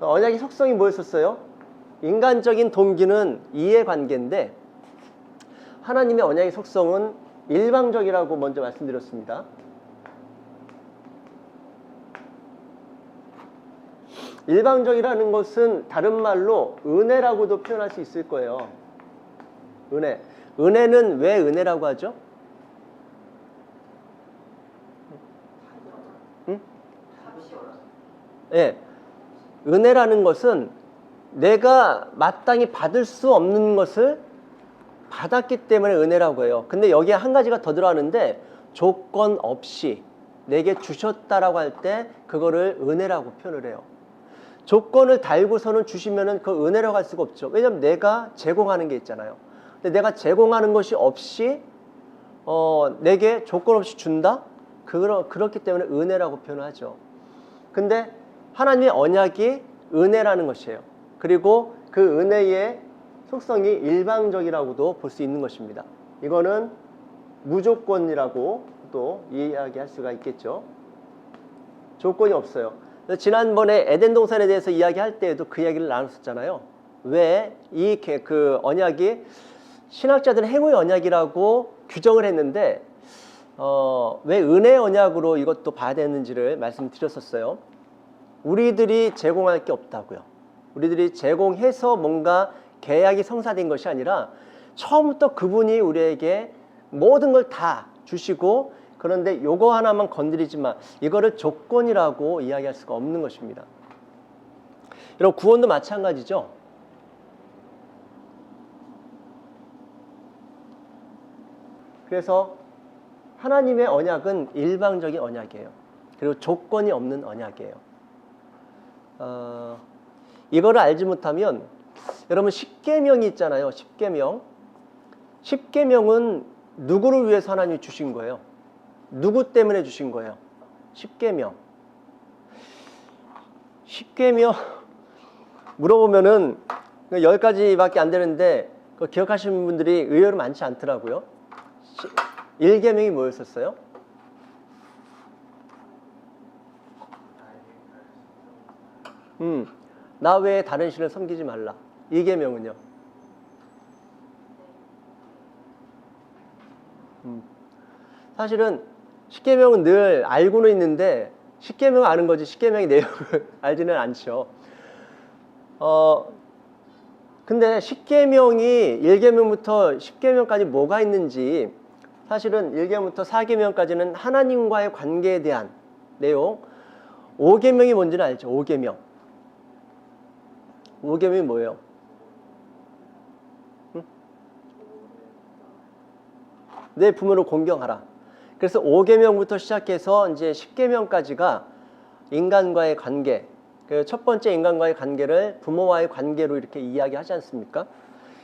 언약의 속성이 뭐였었어요? 인간적인 동기는 이해관계인데 하나님의 언약의 속성은 일방적이라고 먼저 말씀드렸습니다. 일방적이라는 것은 다른 말로 은혜라고도 표현할 수 있을 거예요. 은혜. 은혜는 왜 은혜라고 하죠? 응? 예. 은혜라는 것은 내가 마땅히 받을 수 없는 것을 받았기 때문에 은혜라고 해요. 근데 여기에 한 가지가 더 들어가는데 조건 없이 내게 주셨다라고 할 때 그거를 은혜라고 표현을 해요. 조건을 달고서는 주시면은 그 은혜라고 할 수가 없죠. 왜냐면 내가 제공하는 게 있잖아요. 근데 내가 제공하는 것이 없이 어, 내게 조건 없이 준다? 그러, 그렇기 때문에 은혜라고 표현하죠. 근데 하나님의 언약이 은혜라는 것이에요. 그리고 그 은혜의 속성이 일방적이라고도 볼 수 있는 것입니다. 이거는 무조건이라고 또 이야기할 수가 있겠죠. 조건이 없어요. 지난번에 에덴 동산에 대해서 이야기할 때에도 그 이야기를 나눴었잖아요. 왜 이 그 언약이 신학자들은 행위의 언약이라고 규정을 했는데 어, 왜 은혜 언약으로 이것도 봐야 되는지를 말씀드렸었어요. 우리들이 제공할 게 없다고요. 우리들이 제공해서 뭔가 계약이 성사된 것이 아니라 처음부터 그분이 우리에게 모든 걸 다 주시고 그런데 요거 하나만 건드리지만 이거를 조건이라고 이야기할 수가 없는 것입니다. 여러분 구원도 마찬가지죠. 그래서 하나님의 언약은 일방적인 언약이에요. 그리고 조건이 없는 언약이에요. 어, 이거를 알지 못하면 여러분 십계명이 있잖아요. 십계명. 십계명은 누구를 위해서 하나님이 주신 거예요? 누구 때문에 주신 거예요? 십계명. 십계명 물어보면은 열 가지밖에 안 되는데 그 기억하시는 분들이 의외로 많지 않더라고요. 일계명이 뭐였었어요? 음, 나 외에 다른 신을 섬기지 말라. 이계명은요. 음, 사실은 십계명은 늘 알고는 있는데 십계명 아는 거지 십계명의 내용을 알지는 않죠. 어, 근데 십계명이 1계명부터 10계명까지 뭐가 있는지 사실은 1계명부터 4계명까지는 하나님과의 관계에 대한 내용 5계명이 뭔지는 알죠. 5계명. 5계명이 뭐예요? 응? 내 부모를 공경하라. 그래서 5계명부터 시작해서 이제 10계명까지가 인간과의 관계, 그 첫 번째 인간과의 관계를 부모와의 관계로 이렇게 이야기하지 않습니까?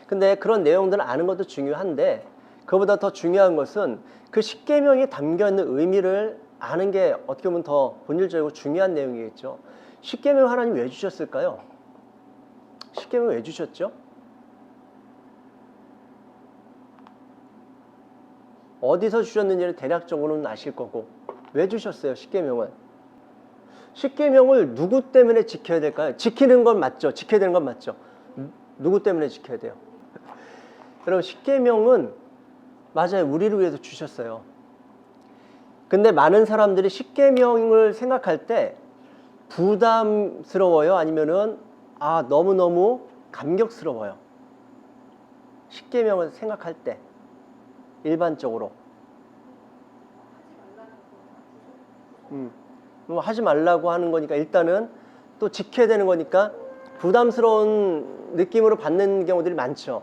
근데 그런 내용들을 아는 것도 중요한데 그보다 더 중요한 것은 그 십계명에 담겨 있는 의미를 아는 게 어떻게 보면 더 본질적이고 중요한 내용이겠죠. 십계명 하나님 왜 주셨을까요? 십계명 왜 주셨죠? 어디서 주셨는지를 대략적으로는 아실 거고 왜 주셨어요? 십계명은 십계명을 누구 때문에 지켜야 될까요? 지키는 건 맞죠. 지켜야 되는 건 맞죠. 누구 때문에 지켜야 돼요? 여러분 십계명은 맞아요. 우리를 위해서 주셨어요. 근데 많은 사람들이 십계명을 생각할 때 부담스러워요. 아니면은 아 너무너무 감격스러워요. 십계명을 생각할 때 일반적으로 음, 뭐 하지 말라고 하는 거니까 일단은 또 지켜야 되는 거니까 부담스러운 느낌으로 받는 경우들이 많죠.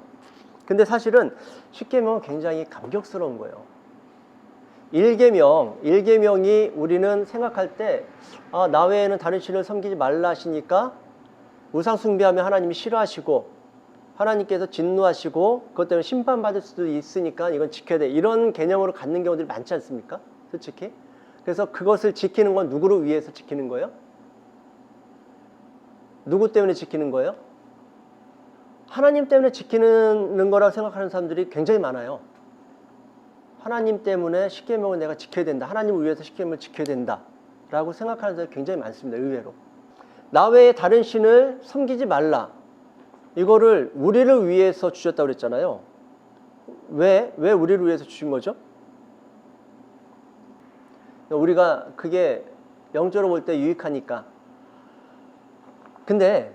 근데 사실은 십계명은 굉장히 감격스러운 거예요. 일계명, 일계명이 우리는 생각할 때, 아, 나 외에는 다른 신을 섬기지 말라 하시니까 우상 숭배하면 하나님이 싫어하시고 하나님께서 진노하시고 그것 때문에 심판받을 수도 있으니까 이건 지켜야 돼. 이런 개념으로 갖는 경우들이 많지 않습니까? 솔직히. 그래서 그것을 지키는 건 누구를 위해서 지키는 거예요? 누구 때문에 지키는 거예요? 하나님 때문에 지키는 거라고 생각하는 사람들이 굉장히 많아요. 하나님 때문에 십계명을 내가 지켜야 된다. 하나님을 위해서 십계명을 지켜야 된다. 라고 생각하는 사람이 굉장히 많습니다. 의외로. 나 외에 다른 신을 섬기지 말라. 이거를 우리를 위해서 주셨다고 그랬잖아요. 왜? 왜 우리를 위해서 주신 거죠? 우리가 그게 영적으로 볼 때 유익하니까. 근데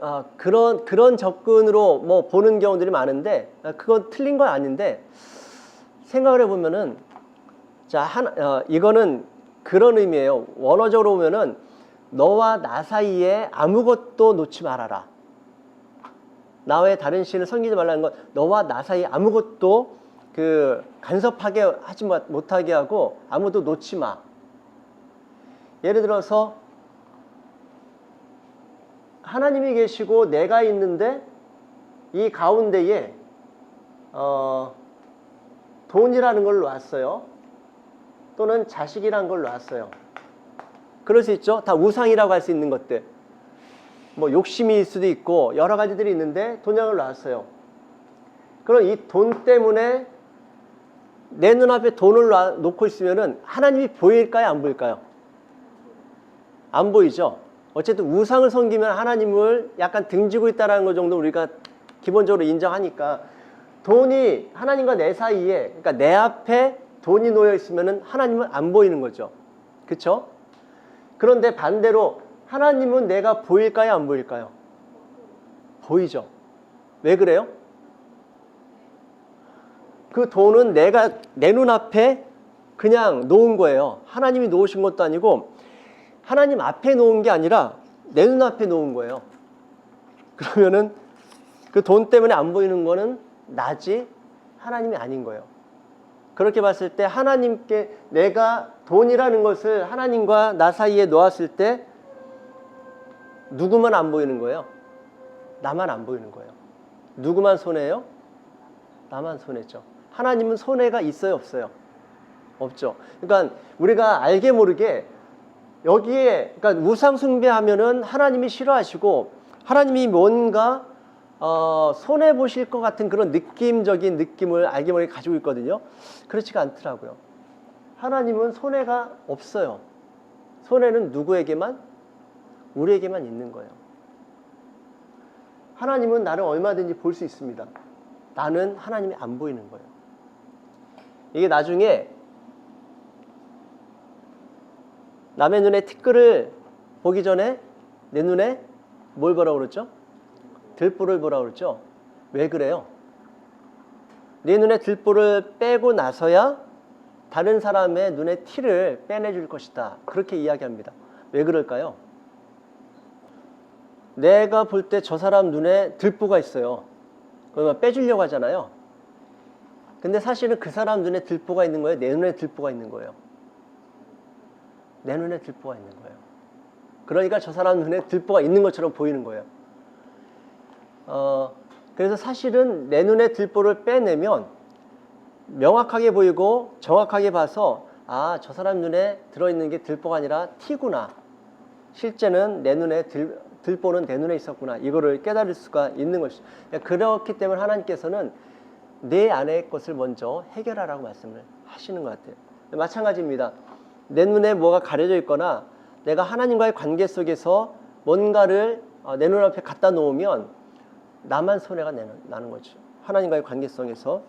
아, 그런 그런 접근으로 뭐 보는 경우들이 많은데 아, 그건 틀린 건 아닌데 생각을 해보면은 자 하나 어, 이거는 그런 의미예요. 원어적으로 보면은 너와 나 사이에 아무것도 놓지 말아라. 나 외에 다른 신을 섬기지 말라는 건 너와 나 사이에 아무것도 그 간섭하게 하지 마- 못하게 하고 아무도 놓지 마. 예를 들어서 하나님이 계시고 내가 있는데 이 가운데에 어, 돈이라는 걸 놨어요. 또는 자식이라는 걸 놨어요. 그럴 수 있죠. 다 우상이라고 할 수 있는 것들. 뭐 욕심일 수도 있고 여러 가지들이 있는데 돈양을 놨어요. 그럼 이 돈 때문에 내 눈앞에 돈을 놔- 놓고 있으면은 하나님이 보일까요? 안 보일까요? 안 보이죠. 어쨌든 우상을 섬기면 하나님을 약간 등지고 있다라는 것 정도 우리가 기본적으로 인정하니까 돈이 하나님과 내 사이에 그러니까 내 앞에 돈이 놓여 있으면은 하나님은 안 보이는 거죠. 그렇죠? 그런데 반대로 하나님은 내가 보일까요? 안 보일까요? 보이죠. 왜 그래요? 그 돈은 내가 내 눈앞에 그냥 놓은 거예요. 하나님이 놓으신 것도 아니고 하나님 앞에 놓은 게 아니라 내 눈앞에 놓은 거예요. 그러면은 그 돈 때문에 안 보이는 거는 나지 하나님이 아닌 거예요. 그렇게 봤을 때 하나님께 내가 돈이라는 것을 하나님과 나 사이에 놓았을 때 누구만 안 보이는 거예요? 나만 안 보이는 거예요. 누구만 손해요? 나만 손해죠. 하나님은 손해가 있어요, 없어요? 없죠. 그러니까 우리가 알게 모르게 여기에 그러니까 우상 숭배하면은 하나님이 싫어하시고 하나님이 뭔가 어, 손해 보실 것 같은 그런 느낌적인 느낌을 알게 모르게 가지고 있거든요. 그렇지가 않더라고요. 하나님은 손해가 없어요. 손해는 누구에게만 우리에게만 있는 거예요. 하나님은 나를 얼마든지 볼 수 있습니다. 나는 하나님이 안 보이는 거예요. 이게 나중에 남의 눈에 티끌을 보기 전에 내 눈에 뭘 보라고 그랬죠? 들보를 보라고 그랬죠? 왜 그래요? 내 눈에 들보를 빼고 나서야 다른 사람의 눈에 티를 빼내줄 것이다. 그렇게 이야기합니다. 왜 그럴까요? 내가 볼 때 저 사람 눈에 들보가 있어요. 그러면 빼주려고 하잖아요. 근데 사실은 그 사람 눈에 들보가 있는 거예요? 내 눈에 들보가 있는 거예요? 내 눈에 들보가 있는 거예요. 그러니까 저 사람 눈에 들보가 있는 것처럼 보이는 거예요. 어, 그래서 사실은 내 눈에 들보를 빼내면 명확하게 보이고 정확하게 봐서 아, 저 사람 눈에 들어있는 게 들보가 아니라 티구나. 실제는 내 눈에 들, 들보는 내 눈에 있었구나. 이거를 깨달을 수가 있는 것이죠. 그렇기 때문에 하나님께서는 내 안의 것을 먼저 해결하라고 말씀을 하시는 것 같아요. 마찬가지입니다. 내 눈에 뭐가 가려져 있거나 내가 하나님과의 관계 속에서 뭔가를 어, 내 눈앞에 갖다 놓으면 나만 손해가 나는 거죠. 하나님과의 관계성에서